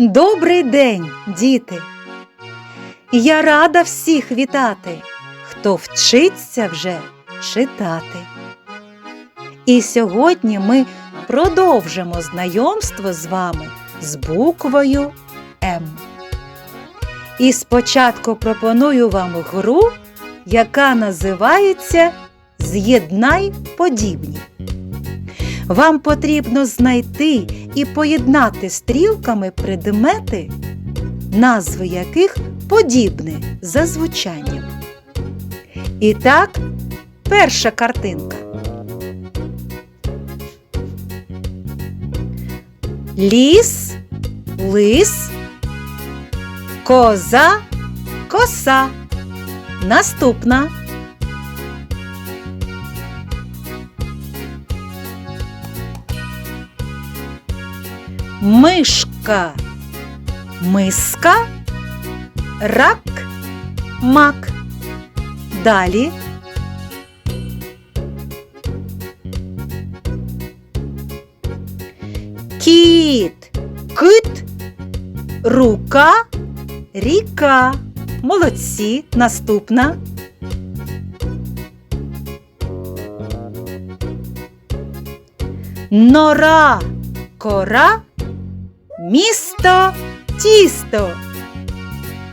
Добрий день, діти! Я рада всіх вітати, хто вчиться вже читати. І сьогодні ми продовжимо знайомство з вами з буквою М. І спочатку пропоную вам гру, яка називається З'єднай подібні. Вам потрібно знайти і поєднати стрілками предмети, назви яких подібні за звучанням. І так, перша картинка. Ліс, лис, коза, коса. Наступна. Мишка, миска, рак, мак. Далі. Кіт, кит, рука, ріка. Молодці. Наступна. Нора, кора, місто, тісто.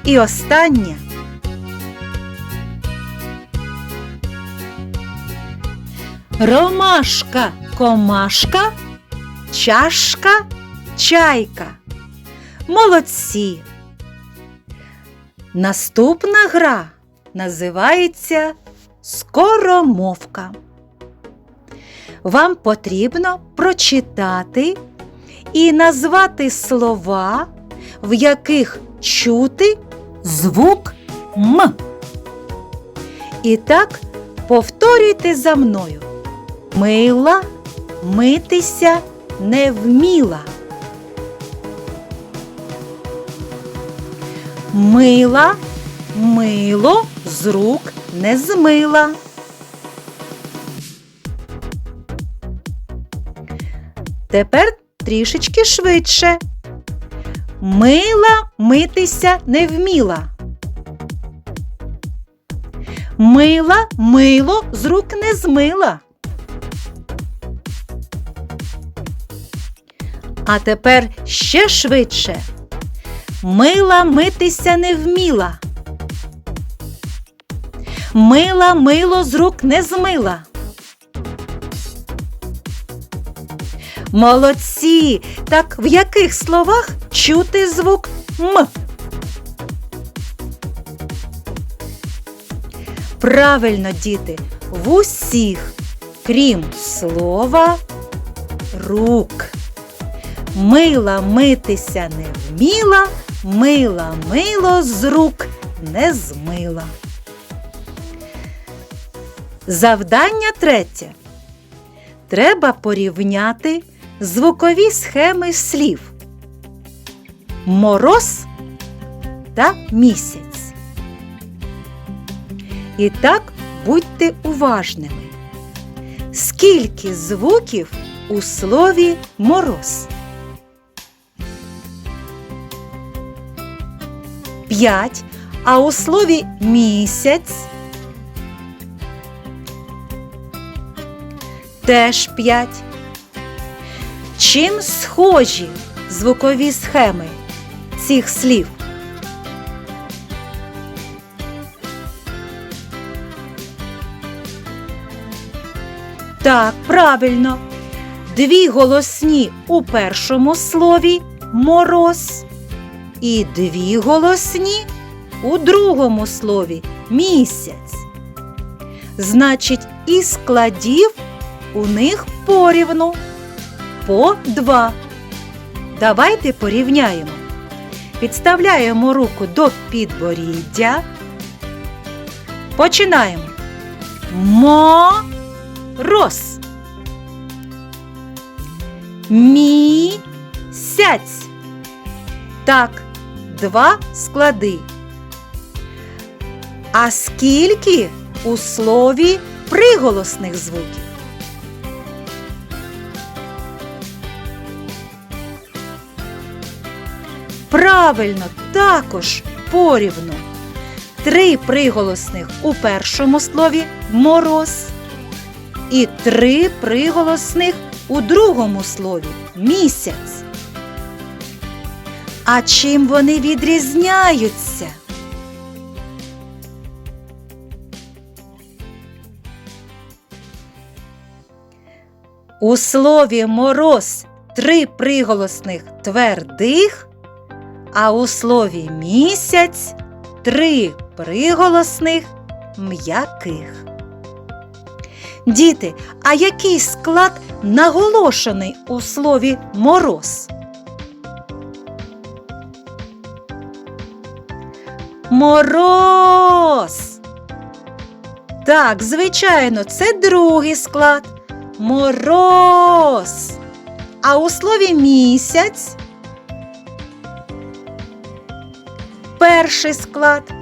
І останнє. Ромашка, комашка, чашка, чайка. Молодці. Наступна гра називається Скоромовка. Вам потрібно прочитати і назвати слова, в яких чути звук М. І так повторюйте за мною. Мила, митися не вміла. Мила, мило з рук не змила. Тепер трішечки швидше. Мила митися не вміла. Мила мило з рук не змила. А тепер ще швидше. Мила митися не вміла. Мила мило з рук не змила. Молодці! Так в яких словах чути звук М? Правильно, діти, в усіх, крім слова рук. Мила митися не вміла, мила мило з рук не змила. Завдання третє. Треба порівняти звукові схеми слів мороз та місяць. І так будьте уважними. Скільки звуків у слові мороз? П'ять, а у слові місяць теж п'ять. Чим схожі звукові схеми цих слів? Так, правильно. Дві голосні у першому слові мороз і дві голосні у другому слові місяць. Значить, і складів у них порівну по два. Давайте порівняємо. Підставляємо руку до підборіддя. Починаємо. Мо-роз. Місяць. Так, два склади. А скільки у слові приголосних звуків? Правильно, також порівну. Три приголосних у першому слові мороз і три приголосних у другому слові місяць. А чим вони відрізняються? У слові мороз три приголосних твердих, а у слові місяць три приголосних м'яких. Діти, а який склад наголошений у слові мороз? Мороз. Так, звичайно, це другий склад. Мороз. А у слові місяць перший склад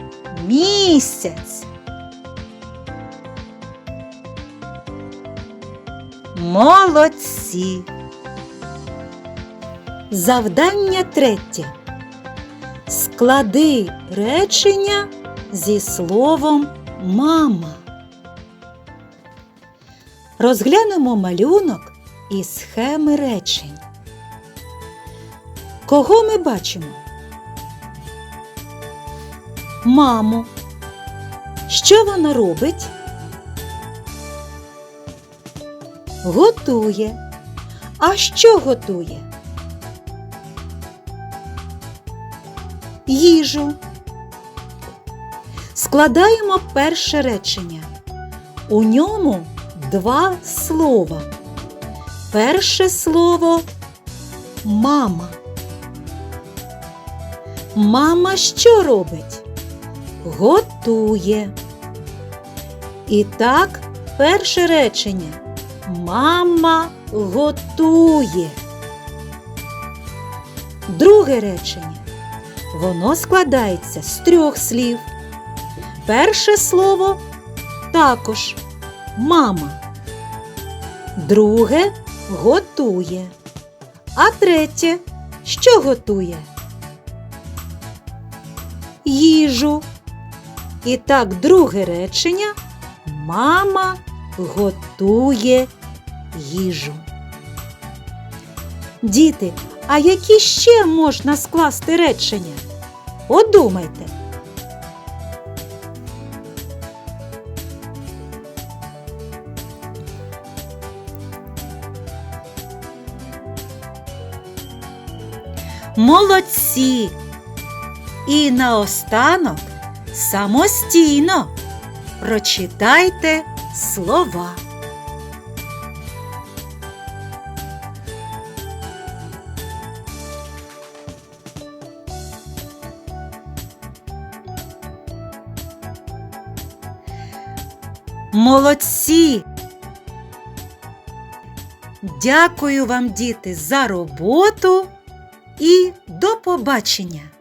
місяць. Молодці. Завдання третє. Склади речення зі словом мама. Розглянемо малюнок і схеми речень. Кого ми бачимо? Маму. Що вона робить? Готує. А що готує? Їжу. Складаємо перше речення. У ньому два слова. Перше слово мама. Мама що робить? Готує. І так, перше речення. Мама готує. Друге речення. Воно складається з трьох слів. Перше слово також мама. Друге готує. А третє що готує? Їжу. І так, друге речення мама готує їжу. Діти, а які ще можна скласти речення? Подумайте. Молодці! І наостанок самостійно прочитайте слова. Молодці! Дякую вам, діти, за роботу і до побачення!